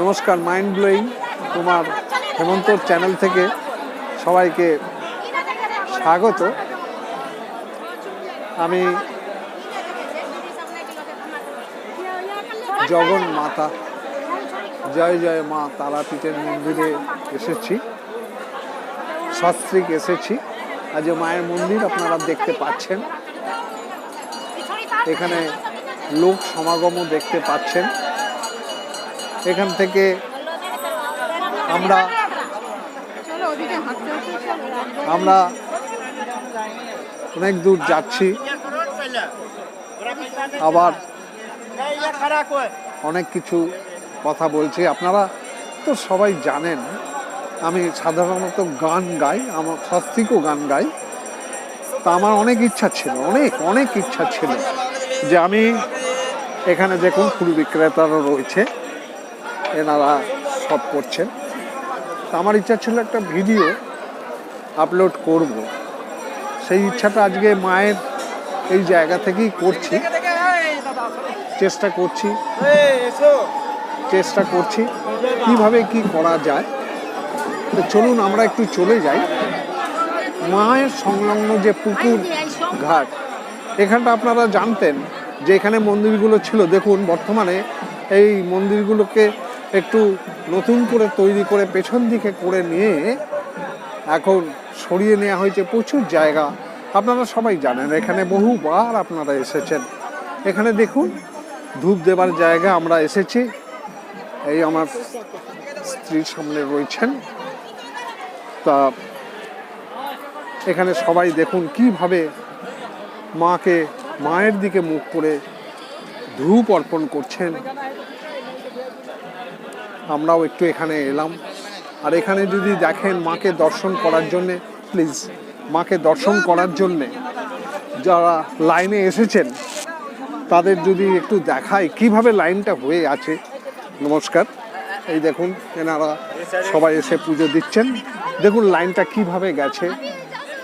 নমস্কার mind blowing তোমার হেমন্তর channel থেকে সবাইকে স্বাগত। আমি জগন মাতা, জয় জয় মা তারাপীঠের মন্দিরে এসেছি সস্ত্রিক এসেছি। আজ মায়ের মন্দির আপনারা দেখতে পাচ্ছেন। এখানে লোক সমাগমও দেখতে পাচ্ছেন। এখান থেকে আমরা আমরা অনেক দূর যাচ্ছি। আবার অনেক কিছু কথা বলছি। আপনারা তো সবাই জানেন, আমি সাধারণত গান গাই, আমার সস্তিকও গান গাই। তা আমার অনেক ইচ্ছা ছিল, অনেক অনেক ইচ্ছা ছিল যে আমি এখানে দেখুন ফুল বিক্রেতারও রয়েছে এনারা সব করছেন। আমার ইচ্ছা ছিল একটা ভিডিও আপলোড করব। সেই ইচ্ছাটা আজকে মায়ের এই জায়গা থেকেই করছি। চেষ্টা করছি। চেষ্টা করছি কীভাবে কি করা যায়। তো চলুন আমরা একটু চলে যাই। মায়ের সংলগ্ন যে পুকুর ঘাট, এখানটা আপনারা জানতেন যে এখানে মন্দিরগুলো ছিল। দেখুন, বর্তমানে এই মন্দিরগুলোকে একটু নতুন করে তৈরি করে পেছন দিকে করে নিয়ে এখন সরিয়ে নেওয়া হয়েছে প্রচুর জায়গা। আপনারা সবাই জানেন, এখানে বহুবার আপনারা এসেছেন। এখানে দেখুন, ধূপ দেবার জায়গা আমরা এসেছি। এই আমার স্ত্রীর সামনে রয়েছেন। তা এখানে সবাই দেখুন কীভাবে মাকে, মায়ের দিকে মুখ করে ধূপ অর্পণ করছেন। আমরাও একটু এখানে এলাম। আর এখানে যদি দেখেন মাকে দর্শন করার জন্যে প্লিজ মাকে দর্শন করার জন্যে যারা লাইনে এসেছেন, তাদের যদি একটু দেখায় কীভাবে লাইনটা হয়ে আছে। নমস্কার। এই দেখুন, এনারা সবাই এসে পুজো দিচ্ছেন। দেখুন লাইনটা কীভাবে গেছে।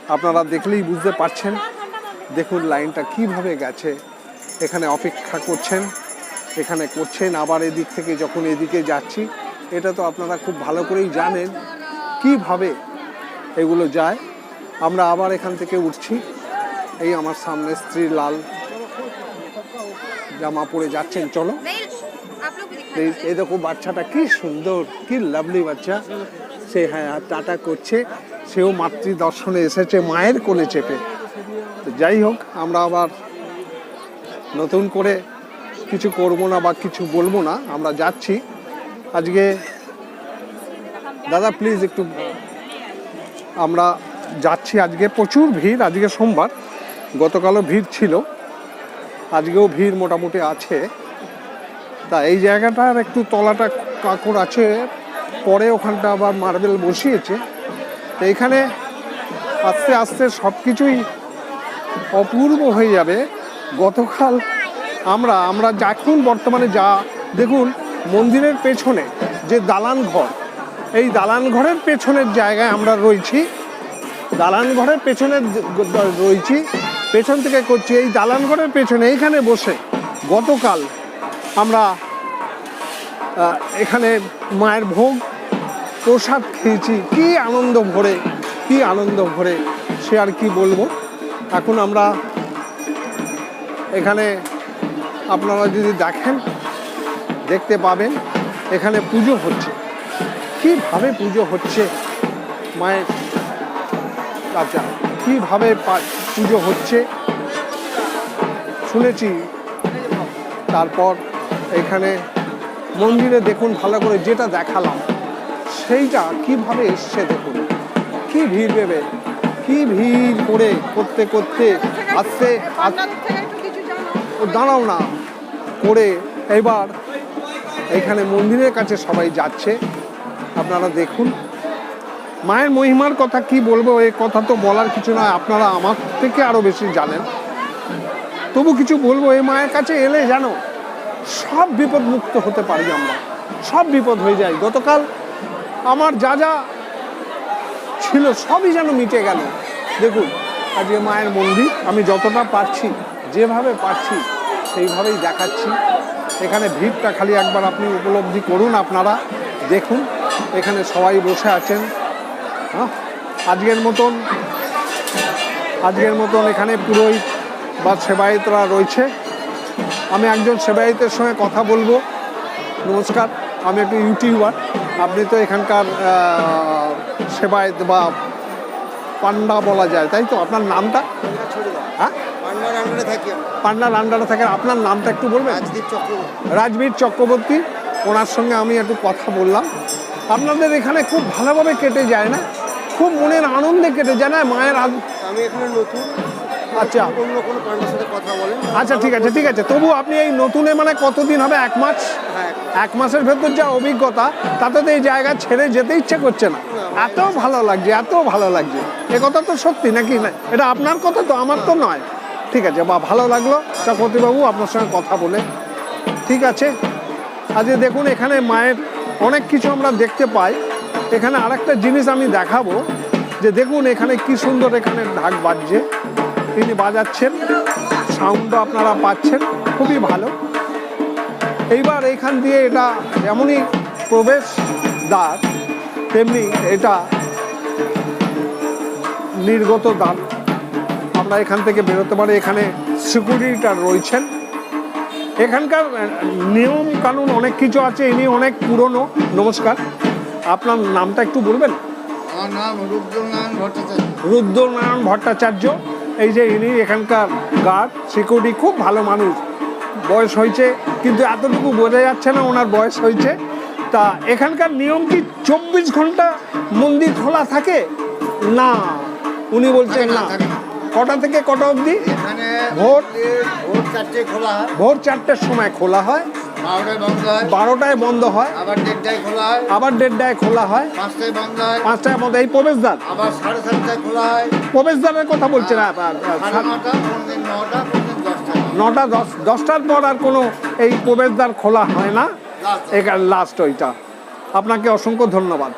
আপনারা দেখলেই বুঝতে পারছেন। দেখুন লাইনটা কীভাবে গেছে। এখানে অপেক্ষা করছেন। এখানে করছেন আবার এদিক থেকে যখন এদিকে যাচ্ছি এটা তো আপনারা খুব ভালো করেই জানেন কীভাবে এগুলো যায়। আমরা আবার এখান থেকে উঠছি এই আমার সামনে স্ত্রী লাল জামা পরে যাচ্ছেন চলো। এই দেখো বাচ্চাটা কি সুন্দর কি লাভলি বাচ্চা। সে হ্যাঁ টাটা করছে সেও মাতৃ দর্শনে এসেছে মায়ের কোলে চেপে। তো যাই হোক আমরা আবার নতুন করে কিছু করব না বা কিছু বলব না, আমরা যাচ্ছি। আজকে, দাদা প্লিজ একটু, আমরা যাচ্ছি আজকে, প্রচুর ভিড় আজকে সোমবার, গতকালও ভিড় ছিল, আজকেও ভিড় মোটামুটি আছে। তা এই জায়গাটার একটু তলাটা কাকড় আছে, পরে ওখানটা আবার মার্বেল বসিয়েছে। তো এখানে আস্তে আস্তে সব কিছুই অপূর্ব হয়ে যাবে। গতকাল আমরা আমরা যখন বর্তমানে যা, দেখুন, মন্দিরের পেছনে যে দালান ঘর, এই দালান ঘরের পেছনের জায়গায় আমরা রয়েছি। দালান ঘরের পেছনে রয়েছি, পেছন থেকে করছি, এই দালান ঘরের পেছনে এইখানে বসে গতকাল আমরা এখানে মায়ের ভোগ, প্রসাদ খেয়েছি। কি আনন্দ ভরে, কি আনন্দ ভরে, সে আর কি বলব? এখন আমরা এখানে আপনারা যদি দেখেন দেখতে পাবেন এখানে পুজো হচ্ছে। কীভাবে পুজো হচ্ছে মায়ের আচ্ছা কীভাবে পুজো হচ্ছে শুনেছি। তারপর এখানে মন্দিরে দেখুন ভালো করে যেটা দেখালাম সেইটা কীভাবে এসছে দেখুন। কি ভিড় দেবে কি ভিড় করে করতে করতে আস্তে দাঁড়াও না। করে এবার এখানে মন্দিরের কাছে সবাই যাচ্ছে। আপনারা দেখুন। মায়ের মহিমার কথা কি বলব এই কথা তো বলার কিছু নয়, আপনারা আমার থেকে আরও বেশি জানেন। তবু কিছু বলব এই মায়ের কাছে এলে জানো সব বিপদ মুক্ত হতে পারি আমরা। সব বিপদ হয়ে যায়। গতকাল আমার যা যা ছিল সবই যেন মিটে গেল। দেখুন, আজকে মায়ের মন্দির, আমি যতটা পারছি, যেভাবে পারছি সেইভাবেই দেখাচ্ছি। এখানে ভিড়টা খালি একবার আপনি উপলব্ধি করুন আপনারা দেখুন। এখানে সবাই বসে আছেন। হ্যাঁ? আজকের মতন আজকের মতন এখানে পুরোহিত বা সেবায়িতরা রয়েছে। আমি একজন সেবায়িতের সঙ্গে কথা বলব। নমস্কার আমি একটু ইউটিউবার। আপনি তো এখানকার সেবায়ত বা পান্ডা বলা যায় তাই তো? আপনার নামটা? হ্যাঁ? পান্ডার আন্ডারে থাকি আপনার নামটা একটু বলবেন? রাজবীর চক্রবর্তী। ওনার সঙ্গে আমি একটু কথা বললাম। আপনাদের এখানে খুব ভালোভাবে কেটে যায় না? খুব মনের আনন্দে কেটে যায় না? মায়ের আমি এখানে নতুন। আচ্ছা। অন্য কোনো পান্ডার সাথে কথা বলেন। আচ্ছা ঠিক আছে ঠিক আছে। তবু আপনি এই নতুনে মানে কতদিন হবে? এক মাস? হ্যাঁ এক মাসের ভেতর যা অভিজ্ঞতা তাতে তো এই জায়গা ছেড়ে যেতে ইচ্ছে করছে না। এত ভালো লাগছে এত ভালো লাগছে। এ কথা তো সত্যি নাকি না? এটা আপনার কথা তো আমার তো নয়। ঠিক আছে, বা ভালো লাগল, চক্রবর্তীবাবু আপনার সঙ্গে কথা বলে। ঠিক আছে আজকে দেখুন, এখানে মায়ের অনেক কিছু আমরা দেখতে পাই। এখানে আরেকটা জিনিস আমি দেখাবো, যে দেখুন, এখানে কি সুন্দর এখানে ঢাক বাজছে। তিনি বাজাচ্ছেন সাউন্ডও আপনারা পাচ্ছেন, খুবই ভালো। এইবার এইখান দিয়ে এটা যেমনই প্রবেশ দ্বার তেমনি এটা নির্গত দ্বার। আমরা এখান থেকে বেরোতে পারি। এখানে সিকিউরিটিটা রয়েছেন। এখানকার নিয়ম কানুন অনেক কিছু আছে ইনি অনেক পুরনো। নমস্কার। আপনার নামটা একটু বলবেন? আমার নাম রুদ্রনারায়ণ ভট্টাচার্য। রুদ্রনারায়ণ ভট্টাচার্য। এই যে ইনি এখানকার গার্ড সিকিউরিটি খুব ভালো মানুষ। বয়স হয়েছে কিন্তু এতটুকু বোঝা যাচ্ছে না ওনার বয়স হয়েছে। তা এখানকার নিয়ম কি চব্বিশ ঘণ্টা মন্দির খোলা থাকে? না। উনি বলছেন না। কটা থেকে কটা অবধি? ভোর? ভোর চারটে খোলা হয়। ভোর চারটের সময় খোলা হয়। বারোটায় বন্ধ হয়। বন্ধ হয়। আবার দেড়টায় খোলা হয়। আবার দেড়টায় খোলা হয়। পাঁচটায় বন্ধ হয়। পাঁচটায় মধ্যে এই প্রবেশদ্বার? আবার সাড়ে সাতটায় খোলা হয়। প্রবেশদ্বারের কথা বলছে না নটা দশ দশটার পর আর কোনো এই প্রবেশদ্বার খোলা হয় না। এখানে লাস্ট ওইটা। আপনাকে অসংখ্য ধন্যবাদ।